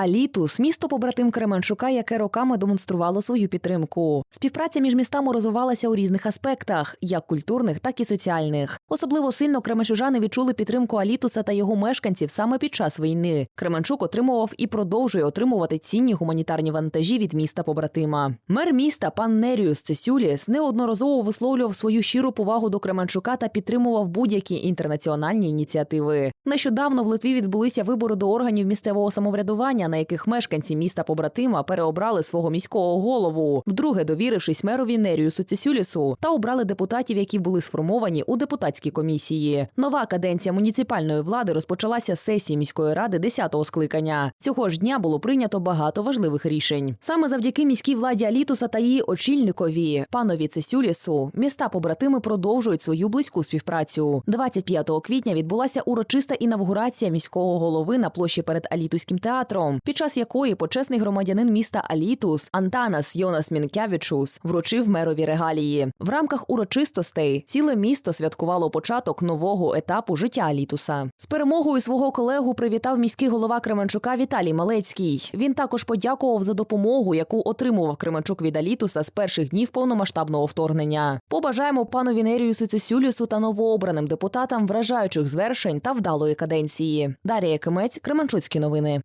Алітус місто побратим Кременчука, яке роками демонструвало свою підтримку. Співпраця між містами розвивалася у різних аспектах, як культурних, так і соціальних. Особливо сильно кременчужани відчули підтримку Алітуса та його мешканців саме під час війни. Кременчук отримував і продовжує отримувати цінні гуманітарні вантажі від міста побратима. Мер міста пан Неріус Цесюліс неодноразово висловлював свою щиру повагу до Кременчука та підтримував будь-які інтернаціональні ініціативи. Нещодавно в Литві відбулися вибори до органів місцевого самоврядування, на яких мешканці міста побратима переобрали свого міського голову, вдруге довірившись мерові Неріусу Цесюлісу, та обрали депутатів, які були сформовані у депутатській комісії. Нова каденція муніципальної влади розпочалася з сесії міської ради 10-го скликання. Цього ж дня було прийнято багато важливих рішень. Саме завдяки міській владі Алітуса та її очільникові панові Цесюлісу міста побратими продовжують свою близьку співпрацю. 25 квітня відбулася урочиста інавгурація міського голови на площі перед Алітуським театром, під час якої почесний громадянин міста Алітус Антанас Йонас Мінкявічус вручив мерові регалії. В рамках урочистостей ціле місто святкувало початок нового етапу життя Алітуса. З перемогою свого колегу привітав міський голова Кременчука Віталій Малецький. Він також подякував за допомогу, яку отримував Кременчук від Алітуса з перших днів повномасштабного вторгнення. Побажаємо пану Неріусу Цесюлісу та новообраним депутатам вражаючих звершень та вдалої каденції. Дарія Кимець, Кременчуцькі новини.